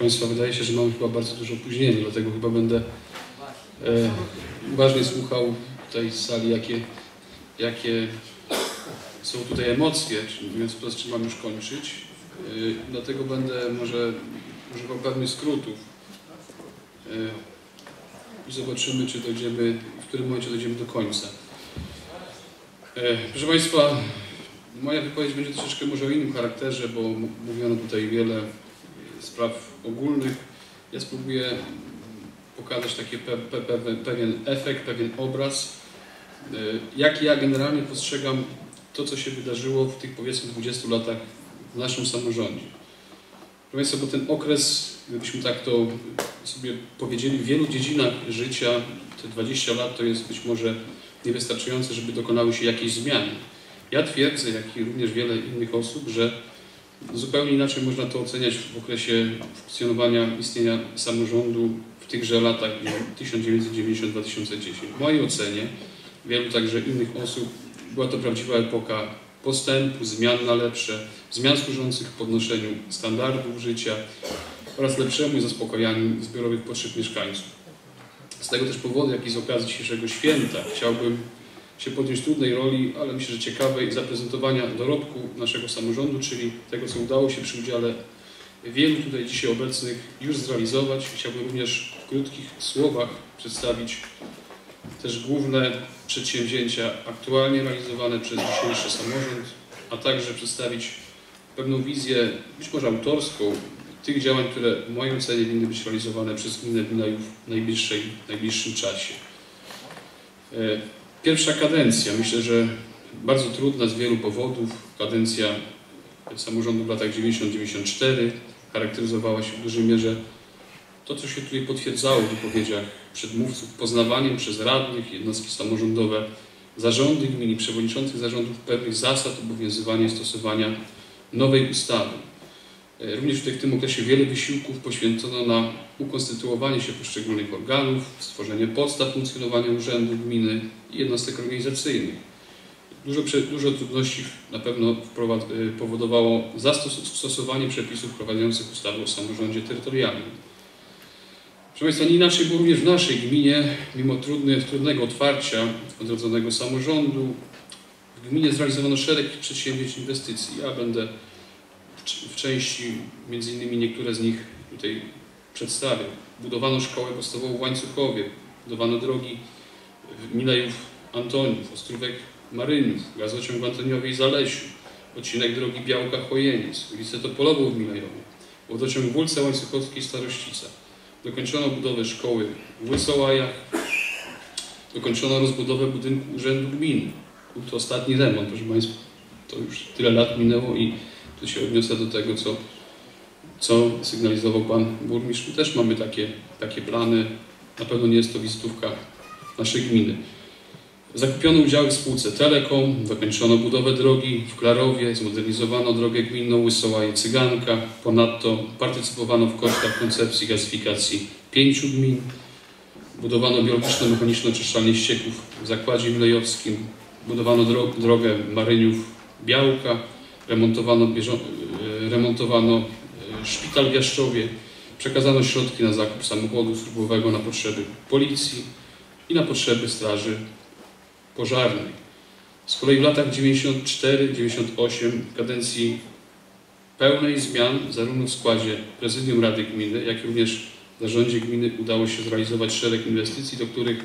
Państwa, wydaje się, że mamy chyba bardzo dużo opóźnienia, dlatego chyba będę e, uważnie słuchał z sali, jakie, jakie są tutaj emocje, czyli mówiąc wprost, czy mam już kończyć. E, dlatego będę może używał pewnych skrótów e, zobaczymy, czy dojdziemy, w którym momencie dojdziemy do końca. E, proszę Państwa, moja wypowiedź będzie troszeczkę może o innym charakterze, bo mówiono tutaj wiele spraw ogólnych. Ja spróbuję pokazać taki pe, pe, pe, pewien efekt, pewien obraz, e, jak ja generalnie postrzegam to, co się wydarzyło w tych powiedzmy 20 latach w naszym samorządzie. Proszę Państwa, bo ten okres, gdybyśmy tak to sobie powiedzieli, w wielu dziedzinach życia, te 20 lat to jest być może niewystarczające, żeby dokonały się jakieś zmiany. Ja twierdzę, jak i również wiele innych osób, że zupełnie inaczej można to oceniać w okresie funkcjonowania, istnienia samorządu w tychże latach 1990-2010. W mojej ocenie, wielu także innych osób, była to prawdziwa epoka postępu, zmian na lepsze, zmian służących podnoszeniu standardów życia oraz lepszemu zaspokojaniu zbiorowych potrzeb mieszkańców. Z tego też powodu, jak i z okazji dzisiejszego święta, chciałbym się podjąć trudnej roli, ale myślę, że ciekawej, zaprezentowania dorobku naszego samorządu, czyli tego, co udało się przy udziale wielu tutaj dzisiaj obecnych już zrealizować. Chciałbym również w krótkich słowach przedstawić też główne przedsięwzięcia aktualnie realizowane przez dzisiejszy samorząd, a także przedstawić pewną wizję, być może autorską, tych działań, które w mojej ocenie winny być realizowane przez gminę w najbliższej, najbliższym czasie. Pierwsza kadencja, myślę, że bardzo trudna z wielu powodów. Kadencja samorządu w latach 90-94 charakteryzowała się w dużej mierze to, co się tutaj potwierdzało w wypowiedziach przedmówców, poznawaniem przez radnych, jednostki samorządowe, zarządy gmin i przewodniczących zarządów pewnych zasad obowiązywania i stosowania nowej ustawy. E, również w tym okresie wiele wysiłków poświęcono na ukonstytuowanie się poszczególnych organów, stworzenie podstaw funkcjonowania urzędów gminy i jednostek organizacyjnych. Dużo, dużo trudności na pewno e, powodowało zastosowanie przepisów wprowadzających ustawę o samorządzie terytorialnym. Proszę Państwa, nie inaczej było również w naszej gminie, mimo trudnego otwarcia odrodzonego samorządu, w gminie zrealizowano szereg przedsięwzięć inwestycji. Ja będę w części, między innymi niektóre z nich tutaj przedstawię. Budowano szkołę podstawową w Łańcuchowie, budowano drogi w Milejów Antoniów, Ostrówek Maryniów, gazociąg w Antoniowie i Zalesiu, odcinek drogi Białka-Chojeniec, ulicę Topolową w Milejowie, wodociąg Wólce Łańcuchowskiej Starościca. Dokończono budowę szkoły w Łysołajach, dokończono rozbudowę budynku Urzędu Gminy. Był to ostatni remont, proszę Państwa. To już tyle lat minęło i tu się odniosę do tego, co, co sygnalizował Pan Burmistrz. My też mamy takie, takie plany. Na pewno nie jest to wizytówka naszej gminy. Zakupiono udziały w spółce Telekom, dokończono budowę drogi w Klarowie, zmodernizowano drogę gminną Łysołaje Cyganka. Ponadto partycypowano w kosztach koncepcji gazyfikacji pięciu gmin. Budowano biologiczno-mechaniczną czyszczalnię ścieków w Zakładzie Milejowskim. Budowano drogę Maryniów Białka remontowano, e, remontowano e, szpital w Jaszczowie, przekazano środki na zakup samochodu służbowego na potrzeby policji i na potrzeby straży pożarnej. Z kolei w latach 94-98 kadencji pełnej zmian zarówno w składzie prezydium Rady Gminy, jak również zarządzie gminy udało się zrealizować szereg inwestycji, do których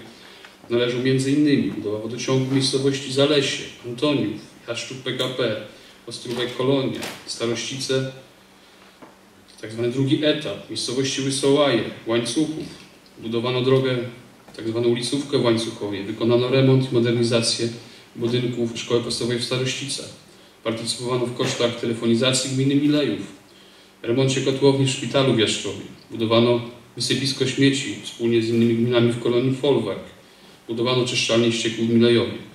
należą m.in. budowa wodociągu w miejscowości Zalesie, Antoniów, Jaszczuk PKP, Ostrówek Kolonia, Starościce, tak zwany drugi etap, miejscowości Łysołaje, Łańcuchów. Budowano drogę, tak zwaną ulicówkę w Łańcuchowie. Wykonano remont i modernizację budynków szkoły podstawowej w Starościcach. Partycypowano w kosztach telefonizacji gminy Milejów, remoncie kotłowni w szpitalu w Jaszczowie. Budowano wysypisko śmieci wspólnie z innymi gminami w kolonii Folwark. Budowano czyszczalnię ścieków w Milejowie.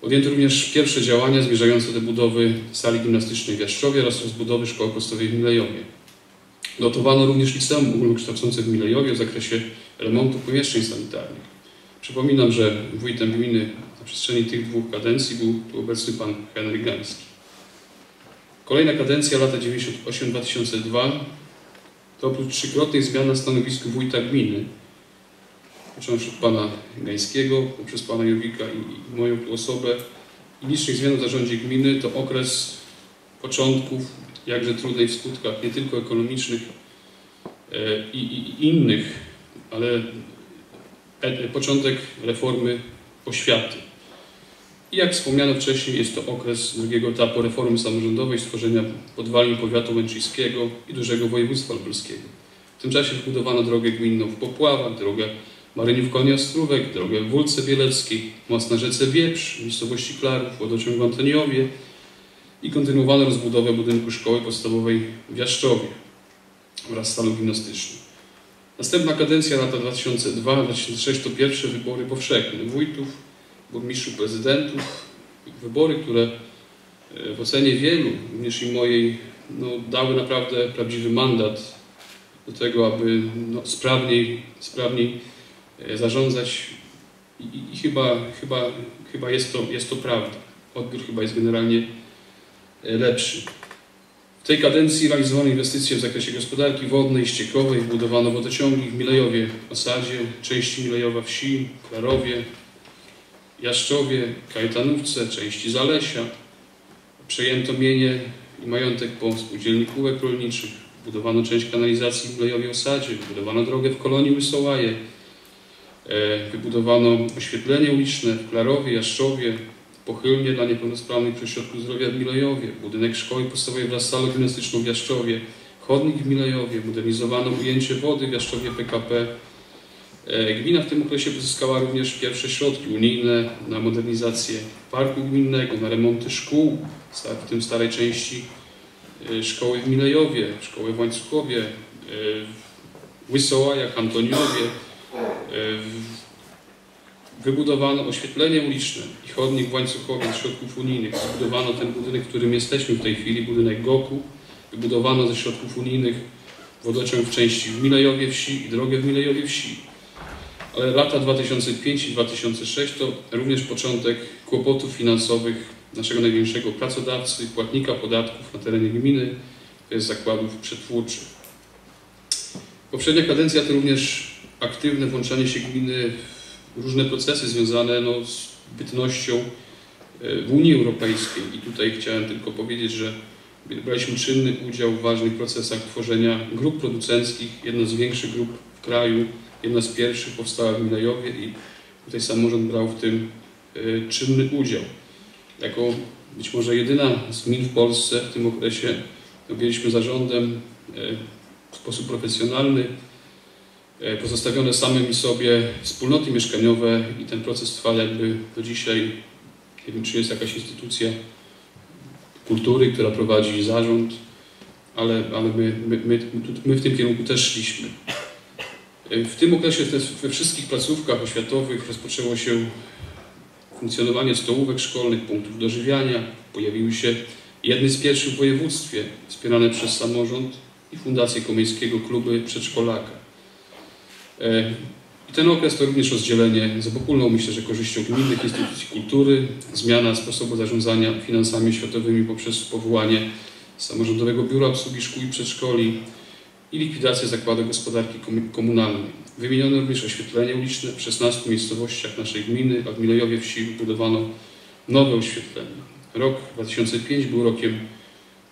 Podjęto również pierwsze działania zmierzające do budowy sali gimnastycznej w Jaszczowie oraz rozbudowy szkoły podstawowej w Milejowie. Dotowano również liceum ogólnokształcące w Milejowie w zakresie remontu pomieszczeń sanitarnych. Przypominam, że wójtem gminy na przestrzeni tych dwóch kadencji był tu obecny pan Henryk Gański. Kolejna kadencja, lata 98-2002. to oprócz trzykrotnych zmian na stanowisku wójta gminy, począwszy od pana Gańskiego, poprzez pana Jowika i, i moją tu osobę, i licznych zmian w zarządzie gminy, to okres początków, jakże trudnej w skutkach, nie tylko ekonomicznych e, i, i, i innych, ale e, początek reformy oświaty. I jak wspomniano wcześniej, jest to okres drugiego etapu reformy samorządowej, stworzenia podwalin powiatu łęczyńskiego i dużego województwa lubelskiego. W tym czasie wybudowano drogę gminną w Popławach, drogę Maryniów Konia Ostrówek, drogę w Wólce Bieleckiej, most na rzece Wieprz, miejscowości Klarów, wodociąg w Antoniowie i kontynuowano rozbudowę budynku szkoły podstawowej w Jaszczowie oraz stalu gimnastycznym. Następna kadencja lata 2002-2006 to pierwsze wybory powszechne wójtów, burmistrzów, prezydentów. Wybory, które e, w ocenie wielu, również i mojej, no, dały naprawdę prawdziwy mandat do tego, aby no, sprawniej, sprawniej zarządzać i, chyba, chyba, chyba jest, to, jest to prawda. Odbiór chyba jest generalnie e, lepszy. W tej kadencji realizowano inwestycje w zakresie gospodarki wodnej, ściekowej, budowano wodociągi w Milejowie, Osadzie, części Milejowa Wsi, Klarowie, Jaszczowie, Kajetanówce, części Zalesia. Przejęto mienie i majątek po spółdzielni rolniczych. Budowano część kanalizacji w Lejowie Osadzie, wybudowano drogę w kolonii Łysołaje. E, wybudowano oświetlenie uliczne w Klarowie, Jaszczowie, pochylnie dla niepełnosprawnych przy ośrodku zdrowia w Milejowie, budynek szkoły podstawowej wraz z salą gimnastyczną w Jaszczowie, chodnik w Milejowie, modernizowano ujęcie wody w Jaszczowie PKP, E, gmina w tym okresie pozyskała również pierwsze środki unijne na modernizację parku gminnego, na remonty szkół, w tym starej części e, szkoły w Milejowie, szkoły w Łańcuchowie, w Łysołajach, Antoniowie. Wybudowano oświetlenie uliczne i chodnik w Łańcuchowie z środków unijnych. Wybudowano ten budynek, w którym jesteśmy w tej chwili, budynek GOKU. Wybudowano ze środków unijnych wodociąg w części w Milejowie Wsi i drogę w Milejowie Wsi. Ale lata 2005 i 2006 to również początek kłopotów finansowych naszego największego pracodawcy, płatnika podatków na terenie gminy, to jest zakładów przetwórczych. Poprzednia kadencja to również aktywne włączanie się gminy w różne procesy związane no, z bytnością e, w Unii Europejskiej. I tutaj chciałem tylko powiedzieć, że braliśmy czynny udział w ważnych procesach tworzenia grup producenckich, jedna z większych grup w kraju, Jedna z pierwszych powstała w Milejowie i tutaj samorząd brał w tym e, czynny udział. Jako być może jedyna z gmin w Polsce w tym okresie objęliśmy zarządem e, w sposób profesjonalny pozostawione samymi sobie wspólnoty mieszkaniowe i ten proces trwa jakby do dzisiaj. Nie wiem, czy jest jakaś instytucja kultury, która prowadzi zarząd, ale, ale my, my, my, my w tym kierunku też szliśmy. W tym okresie we wszystkich placówkach oświatowych rozpoczęło się funkcjonowanie stołówek szkolnych, punktów dożywiania. Pojawiły się jedne z pierwszych w województwie, wspierane przez samorząd i Fundację Komiejskiego Kluby Przedszkolaka. E, I ten okres to również rozdzielenie z obopólną, myślę, że korzyścią gminnych instytucji kultury, zmiana sposobu zarządzania finansami oświatowymi poprzez powołanie Samorządowego Biura Obsługi Szkół i Przedszkoli, i likwidacja zakładu gospodarki komunalnej. Wymieniono również oświetlenie uliczne. W 16 miejscowościach naszej gminy, w Milejowie wsi wybudowano nowe oświetlenie. Rok 2005 był rokiem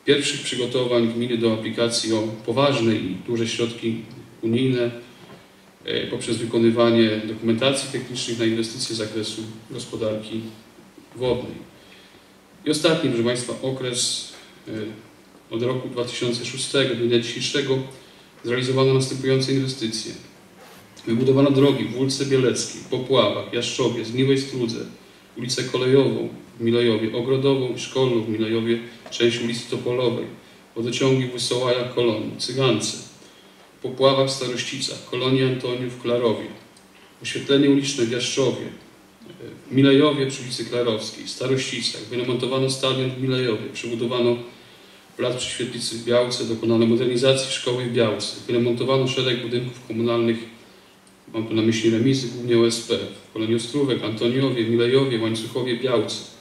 pierwszych przygotowań gminy do aplikacji o poważne i duże środki unijne poprzez wykonywanie dokumentacji technicznych na inwestycje z zakresu gospodarki wodnej. I ostatni, proszę Państwa, okres e, od roku 2006 do dnia dzisiejszego zrealizowano następujące inwestycje. Wybudowano drogi w Wólce Bieleckiej, Popławach, Jaszczowie, Zgniłej Strudze, ulicę Kolejową w Milejowie, Ogrodową i Szkolną w Milejowie, część ulicy Topolowej, wodociągi w Wysołajach, Kolonii, Cygance, Popławach, Starościcach, Kolonii Antoniów w Klarowie, oświetlenie uliczne w Jaszczowie, w Milejowie przy ulicy Klarowskiej, Starościcach, wyremontowano stadion w Milejowie, przebudowano Plac przy Świetlicy w Białce dokonano modernizacji szkoły w Białce. Wyremontowano szereg budynków komunalnych, mam tu na myśli remizy, głównie OSP, w Kolonii Ostrówek, Antoniowie, Milejowie, Łańcuchowie, Białce.